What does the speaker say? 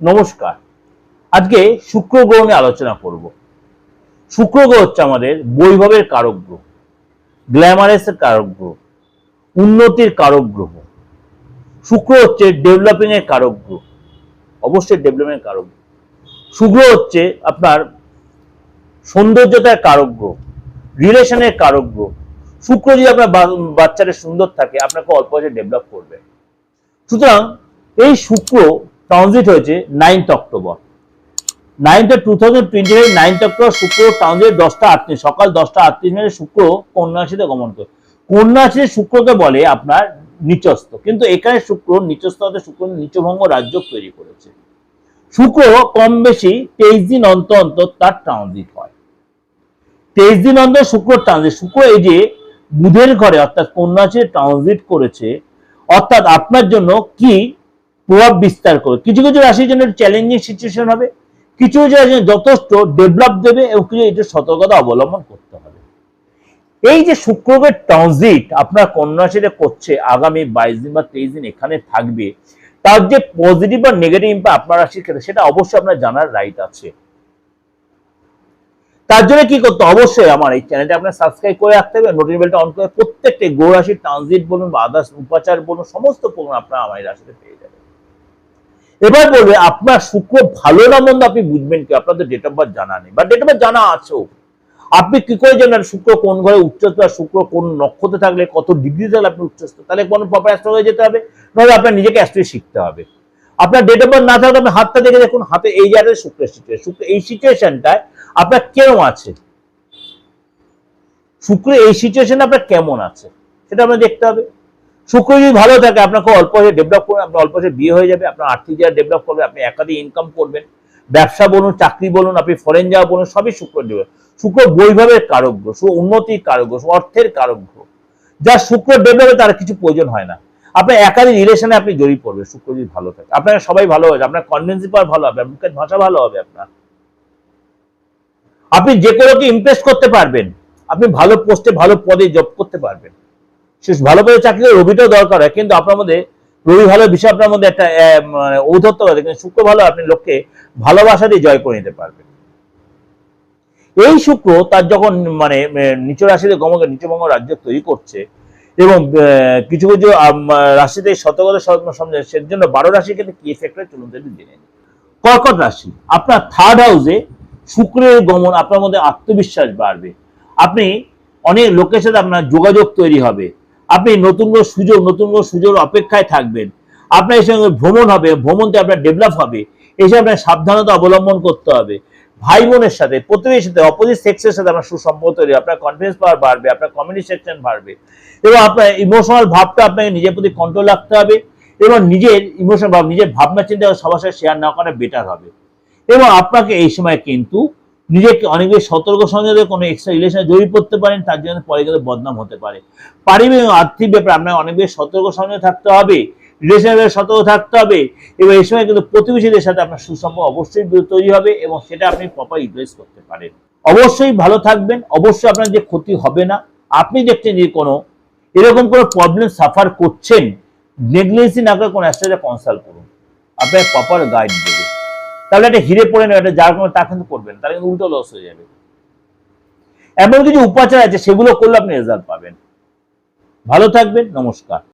নমস্কার। আজকে শুক্র গ্রহ নিয়ে আলোচনা করব। শুক্র গ্রহ হচ্ছে আমাদের বৈভবের কারক গ্রহ গ্ল্যামারাসের কারক গ্রহ উন্নতির কারক গ্রহ শুক্র হচ্ছে ডেভেলপিং এর কারক গ্রহ অবশ্যই ডেভেলপমেন্টের কারক গ্রহ শুক্র হচ্ছে আপনার সৌন্দর্যতার কারক গ্রহ রিলেশনের কারক গ্রহ শুক্র যদি আপনার বাচ্চাটা সুন্দর থাকে, আপনাকে অল্প বয়সে ডেভেলপ করবে। সুতরাং এই শুক্র ট্রানজিট হয়েছে ninth October ninth two thousand twenty five ninth October শুক্র ট্রানজিট দশটা আটত্রিশ, সকাল দশটা আটত্রিশ মিনিটে শুক্র কন্যা গমন করে। কন্যা শুক্রকে বলে আপনার নিচস্থ। কিন্তু এখানে শুক্র নিচস্থ হতে শুক্র নিচভঙ্গ রাজ্য তৈরি করেছে। শুক্র কম বেশি তেইশ দিন অন্তর অন্তর তার ট্রানজিট হয়। তেইশ দিন অন্তর শুক্র ট্রানজিট। শুক্র এই যে বুধের ঘরে অর্থাৎ কন্যা ট্রানজিট করেছে, অর্থাৎ আপনার জন্য কি প্রভাব বিস্তার করবে। কিছু কিছু রাশির জন্য চ্যালেঞ্জিং সিচুয়েশন হবে, কিছু কিছু রাশির যথেষ্ট ডেভেলপ দেবে এবং কিছু একটু সতর্কতা অবলম্বন করতে হবে। এই যে শুক্রবের ট্রানজিট আপনার কন্যা রাশিতে করছে, আগামী বাইশ দিন বা তেইশ দিন এখানে থাকবে, তার যে পজিটিভ বা নেগেটিভ ইম্প্যাক্ট আপনার রাশির ক্ষেত্রে, সেটা অবশ্যই আপনার জানার রাইট আছে। তার জন্য কি করতে অবশ্যই আমার এই চ্যানেলটা আপনার সাবস্ক্রাইব করে রাখতে হবে নোটিফিকেশন বেলটা অন করে প্রত্যেকটি গো রাশির ট্রানজিট বলুন বা আদার্স উপাচার বলুন, সমস্ত প্রোগ্রাম আপনারা আমার রাশিতে পেয়ে এবার বলবে, আপনার শুক্র ভালো না মন্দ আপনি বুঝবেন কি? আপনাদের ডেট অফ বার্থ জানা নেই। বা ডেট অফ বার্থ জানা আছেও আপনি কি করে জানেন শুক্র কোন ঘরে উচ্চস্থ আর শুক্র কোন নক্ষত্রে থাকলে কত ডিগ্রি থাকলে আপনি উচ্চস্থ? তাহলে কোনো প্রপার অ্যাস্ট্রোলজি যেতে হবে। নইলে আপনার নিজেকে অ্যাস্ট্রোলজি শিখতে হবে। আপনার ডেট অফ বার্থ না থাকলে আপনি হাতটা দেখে দেখুন, হাতে এই জায়গায় শুক্রের সিচুয়েশন শুক্র এই সিচুয়েশনটায় আপনার কেমন আছে? শুক্র এই সিচুয়েশনে আপনার কেমন আছে? সেটা আপনার দেখতে হবে। শুক্র যদি ভালো থাকে, আপনাকে অল্প বয়সে ডেভেলপ করবেন, আপনার অল্প বয়সে বিয়ে হয়ে যাবে, আপনার আর্থিক জায়গা ডেভেলপ করবে আপনি একাধিক ইনকাম করবেন, ব্যবসা বলুন, চাকরি বলুন, আপনি ফরেন যাওয়া বলুন, সবই শুক্র দেবে। শুক্র বৈভবের গ্রহ শুক্র উন্নতির কারক গ্রহ অর্থের কারক গ্রহ যা শুক্র ডেভেলপে তার কিছু প্রয়োজন হয় না। আপনার একাধিক রিলেশনে আপনি জড়িয়ে পড়বে শুক্র যদি ভালো থাকে। আপনার সবাই ভালো হবে আপনার কনভেন্সি পাওয়ার ভালো হবে মুখের ভাষা ভালো হবে আপনার। আপনি যে কোনোকে ইমপ্রেস করতে পারবেন। আপনি ভালো পোস্টে ভালো পদে জব করতে পারবেন। সে ভালো পদে চাকরি করে রবিটাও দরকার হয়, কিন্তু আপনার মধ্যে রবি ভালো বিষয় আপনার মধ্যে একটা মানে ঔদ্ধত্য আছে, কিন্তু শুক্র ভালো আপনি লোককে ভালোবাসা দিয়ে জয় করে নিতে পারবেন। এই শুক্র তার যখন মানে নিচ রাশিতে গমকে নিচবঙ্গ রাজ্য তৈরি করছে, এবং কিছু কিছু রাশিতে সতর্কতা সমঝে সে জন্য বারো রাশির ক্ষেত্রে কি এফেক্ট হয় চলুন একটু জেনে কর্কট রাশি, আপনার থার্ড হাউসে শুক্রের গমন আপনার মধ্যে আত্মবিশ্বাস বাড়বে। আপনি অনেক লোকের সাথে আপনার যোগাযোগ তৈরি হবে। আপনি নতুন কোনো সুযোগ, নতুন কোনো সুযোগ অপেক্ষায় থাকবেন। আপনার এই সঙ্গে ভ্রমণ হবে ভ্রমণতে আপনার ডেভেলপ হবে। এসে আপনার সাবধানতা অবলম্বন করতে হবে। ভাই বোনের সাথে, প্রতিবেশীর সাথে অপোজিট সেক্সের সাথে আপনার সুসম্পর্ক তৈরি আপনার কনফিডেন্স পাওয়ার বাড়বে, আপনার কমিউনিকেশন বাড়বে এবং আপনার ইমোশনাল ভাবটা আপনাকে নিজের প্রতি কন্ট্রোল রাখতে হবে এবং নিজের ইমোশন ভাব, নিজের ভাবনা চিন্তা সবার সাথে শেয়ার না করা বেটার হবে। এবং আপনাকে এই সময় কিন্তু নিজেকে অনেক বেশি সতর্ক সঙ্গে কোনো এক্সট্রা রিলেশনে জড়িয়ে পড়তে পারেন, তার জন্য পরে কিন্তু বদনাম হতে পারে। পারিবারিক এবং আর্থিক ব্যাপারে আপনার অনেক বেশি সতর্ক সঙ্গে থাকতে হবে রিলেশনের সতর্ক থাকতে হবে, এবং এই সময় কিন্তু প্রতিবেশীদের সাথে আপনার সুসম্পর্ক অবশ্যই তৈরি হবে, এবং সেটা আপনি প্রপার ইউটিলাইজ করতে পারেন। অবশ্যই ভালো থাকবেন, অবশ্যই আপনার যে ক্ষতি হবে না, আপনি দেখছেন যে কোনো এরকম কোনো প্রবলেম সাফার করছেন নেগলেন্সি না করে কোনো অ্যাস্ট্রোলজার কনসাল্ট করুন। আপনার প্রপার গাইড দেবে। তাহলে একটা হিরে পড়ে নেবে, একটা যার কোনো তা কিন্তু করবেন তাহলে কিন্তু উল্টো লস হয়ে যাবে। এমন কিছু উপাচার আছে, সেগুলো করলে আপনি রেজাল্ট পাবেন। ভালো থাকবেন, নমস্কার।